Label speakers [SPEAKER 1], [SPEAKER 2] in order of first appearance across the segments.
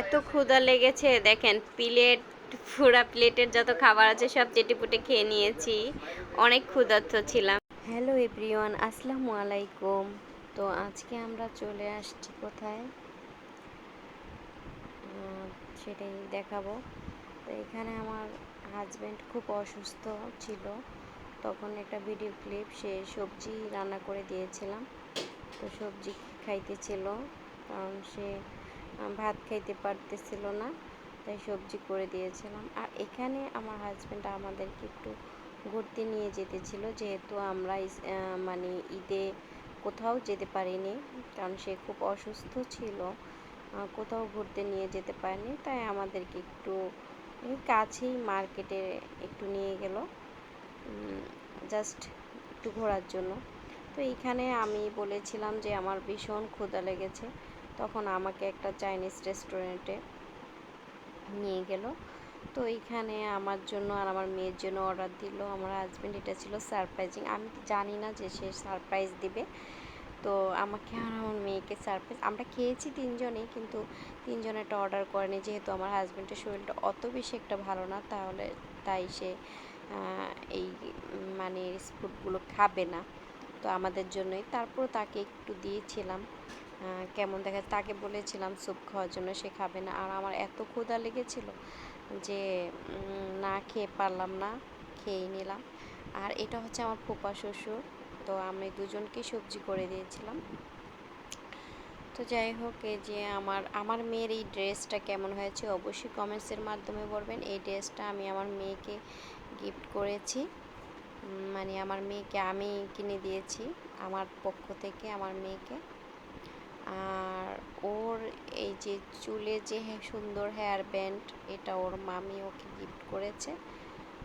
[SPEAKER 1] এত ক্ষুধা লেগেছে, দেখেন, প্লেট, পুরা প্লেটের যত খাবার আছে সব চেটেপুটে খেয়ে নিয়েছি। অনেক ক্ষুধার্ত ছিলাম। হ্যালো এভরিওয়ান, আসসালামু আলাইকুম। তো আজকে আমরা চলে আসছি কোথায়? সেটাই দেখাবো। তো এখানে আমার হাজব্যান্ড খুব অসুস্থ ছিল। তখন একটা ভিডিও ক্লিপ সে সবজি রান্না করে দিয়েছিলাম। তো সবজি খাইতেছিল। কারণ সে ভাত খাইতে পারতেছিল না, তাই সবজি করে দিয়েছিলাম। আর এখানে আমার হাজব্যান্ড আমাদেরকে একটু ঘুরতে নিয়ে যেতেছিল যেহেতু আমরা মানে ঈদে কোথাও যেতে পারিনি, কারণ সে খুব অসুস্থ ছিল কোথাও ঘুরতে নিয়ে যেতে পারেনি, তাই আমাদেরকে একটু কাছেই মার্কেটে একটু নিয়ে গেল জাস্ট একটু ঘোরার জন্য। তো এইখানে আমি বলেছিলাম যে আমার ভীষণ ক্ষুধা লেগেছে তখন আমাকে একটা চাইনিজ রেস্টুরেন্টে নিয়ে গেল। তো এইখানে আমার জন্য আর আমার মেয়ের জন্য অর্ডার দিল। আমার হাজব্যান্ড এটা ছিল সারপ্রাইজিং আমি জানি না যে সে সারপ্রাইজ দিবে। তো আমাকে আর আমার মেয়েকে সারপ্রাইজ আমরা খেয়েছি তিনজনেই কিন্তু তিনজনেরটা অর্ডার করেনি। যেহেতু আমার হাজব্যান্ডের শরীরটা অত বেশি একটা ভালো না, তাহলে তাই সে এই মানে ফুডগুলো খাবে না। তো আমাদের জন্যই। তারপর তাকে একটু দিয়েছিলাম। কেমন দেখা তাকে বলেছিলাম স্যুপ খাওয়ার জন্য, সে খাবে না। আর আমার এত ক্ষুধা লেগেছিল যে না খেয়ে পারলাম না খেয়ে নিলাম। আর এটা হচ্ছে আমার ফুপা শ্বশুর, তো আমি দুজনকে সবজি করে দিয়েছিলাম। তো যাই হোক, এই যে আমার আমার মেয়ের এই ড্রেসটা কেমন হয়েছে অবশ্যই কমেন্টসের মাধ্যমে বলবেন। এই ড্রেসটা আমি আমার মেয়েকে গিফট করেছি। মানে আমার মেয়েকে আমি কিনে দিয়েছি, আমার পক্ষ থেকে, আমার মেয়েকে। আর ওর এই যে চুলে যে সুন্দর হেয়ার ব্যান্ড এটা ওর মামি ওকে গিফট করেছে।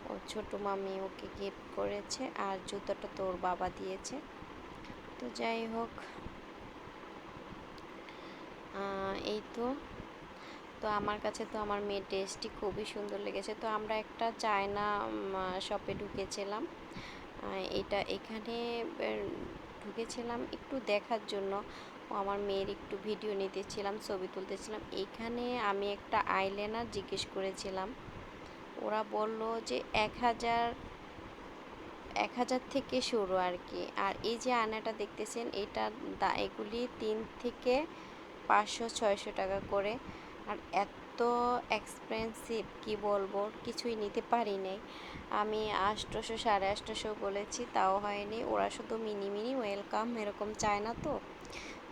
[SPEAKER 1] ওর ছোট মামি ওকে গিফট করেছে আর জুতোটা তো ওর বাবা দিয়েছে। তো যাই হোক এই তো। তো আমার কাছে তো আমার মেয়ের ড্রেসটি খুবই সুন্দর লেগেছে। তো আমরা একটা চায়না শপে ঢুকেছিলাম। এটা এখানে ঢুকেছিলাম একটু দেখার জন্য। আমার মেয়ের একটু ভিডিও নিতেছিলাম, ছবি তুলতেছিলাম। এখানে আমি একটা আইলাইনার জিজ্ঞেস করেছিলাম। ওরা বলল যে এক হাজার এক হাজার থেকে শুরু আর কি। আর এই যে আয়নাটা দেখতেছেন, এটা দা, এগুলি তিন থেকে পাঁচশো, ছয়শো টাকা করে। আর এত এক্সপেন্সিভ কি বলব, কিছুই নিতে পারি নাই। আমি আটশোশো সাড়ে আটশোশো বলেছি, তাও হয়নি। ওরা শুধু মিনি মিনি ওয়েলকাম এরকম চায় না তো।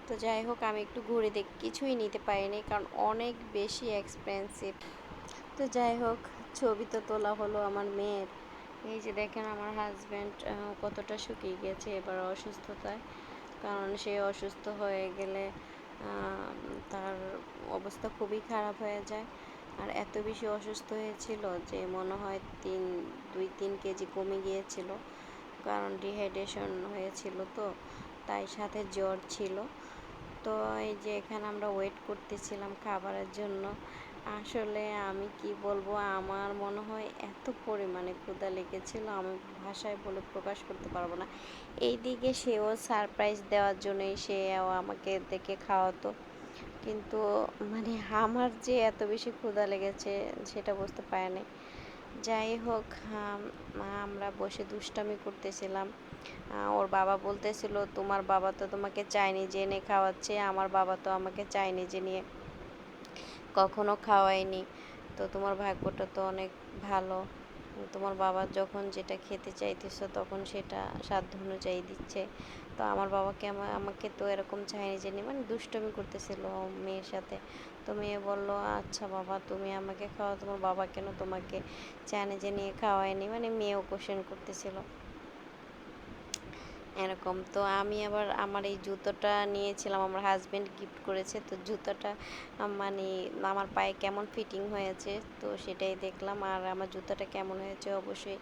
[SPEAKER 1] তো যাই হোক, আমি একটু ঘুরে দেখ, কিছুই নিতে পারিনি কারণ অনেক বেশি এক্সপেন্সিভ তো যাই হোক, ছবি তো তোলা হলো আমার মেয়ের। এই যে দেখেন আমার হাজব্যান্ড কতটা শুকিয়ে গেছে এবার অসুস্থতায়। কারণ সে অসুস্থ হয়ে গেলে তার অবস্থা খুবই খারাপ হয়ে যায়। আর এত বেশি অসুস্থ হয়েছিল যে মনে হয় তিন, দুই, তিন কেজি কমে গিয়েছিল। কারণ ডিহাইড্রেশন হয়েছিল তো, তাই সাথে জ্বর ছিল। তো এই যে এখানে আমরা ওয়েট করতেছিলাম খাবারের জন্য, আসলে আমি কি বলব, আমার মনে হয় এত পরিমাণে ক্ষুধা লেগেছিল, আমি ভাষায় বলে প্রকাশ করতে পারব না। এইদিকে সেও সারপ্রাইজ দেওয়ার জন্যই সেও আমাকে দেখে খাওয়াতো। কিন্তু মানে আমার যে এত বেশি ক্ষুধা লেগেছে সেটা বুঝতে পারিনি। যাই হোক, আম- আমরা বসে দুষ্টামি করতেছিলাম। ওর বাবা বলতেছিল, তোমার বাবা তো তোমাকে চাইনিজ এনে খাওয়াচ্ছে, আমার বাবা তো আমাকে চাইনিজ নিয়ে কখনো খাওয়ায়নি। তো তোমার ভাগ্যটা তো অনেক ভালো। তোমার বাবা যখন যেটা খেতে চাইতেছো তখন সেটা সাধ্য অনুযায়ী দিচ্ছে। তো আমার বাবাকে আমা- আমাকে তো এরকম চাইনি যে মানে দুষ্টমি করতেছিল মেয়ের সাথে। তো মেয়ে বলল আচ্ছা বাবা, তুমি আমাকে খাওয়া তোমার বাবা কেন তোমাকে চাইনি যে নিয়ে খাওয়ায়নি? মানে মেয়েও কোশ্চেন করতেছিল। এরকম। তো আমি আবার আমার এই জুতোটা নিয়েছিলাম, আমার হাজবেন্ড গিফট করেছে। তো জুতোটা মানে আমার পায়ে কেমন ফিটিং হয়েছে, তো সেটাই দেখলাম। আর আমার জুতোটা কেমন হয়েছে অবশ্যই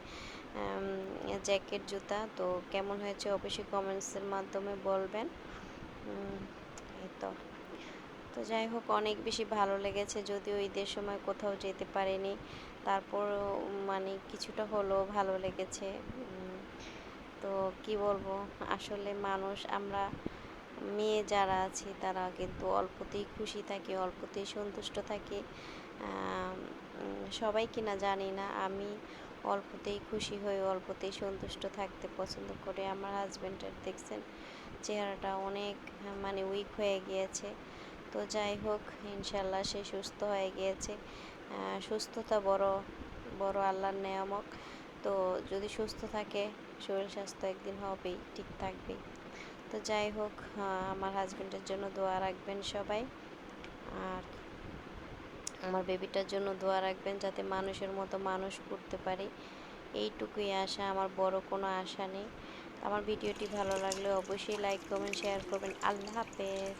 [SPEAKER 1] জ্যাকেট জুতা। তো কেমন হয়েছে অবশ্যই কমেন্টসের মাধ্যমে বলবেন। এই তো। তো যাই হোক, অনেক বেশি ভালো লেগেছে। যদিও ঈদের সময় কোথাও যেতে পারিনি। তারপর মানে কিছুটা হলেও ভালো লেগেছে। তো কি বলব? আসলে মানুষ, আমরা মেয়ে যারা আছি তারা কিন্তু অল্পতেই খুশি থাকে, অল্পতেই সন্তুষ্ট থাকে। সবাই কিনা জানি না, আমি অল্পতেই খুশি হয়ে, অল্পতেই সন্তুষ্ট থাকতে পছন্দ করি। আমার হাজব্যান্ডের দেখছেন, চেহারাটা অনেক মানে উইক হয়ে গিয়েছে। তো যাই হোক, ইনশাল্লাহ সে সুস্থ হয়ে গিয়েছে। সুস্থতা বড় বড় আল্লাহর নেয়ামক। তো যদি সুস্থ থাকে শরীর স্বাস্থ্য একদিন হবেই, ঠিক থাকবে তো যাই হোক আমার হাজব্যান্ডের জন্য দোয়া রাখবেন সবাই। আর আমার বেবিটার জন্য দোয়া রাখবেন যাতে মানুষের মতো মানুষ করতে পারে। এইটুকুই আশা, আমার বড় কোনো আশা নেই। আমার ভিডিওটি ভালো লাগলে অবশ্যই লাইক কমেন্ট শেয়ার করবেন। আল্লাহ হাফেজ।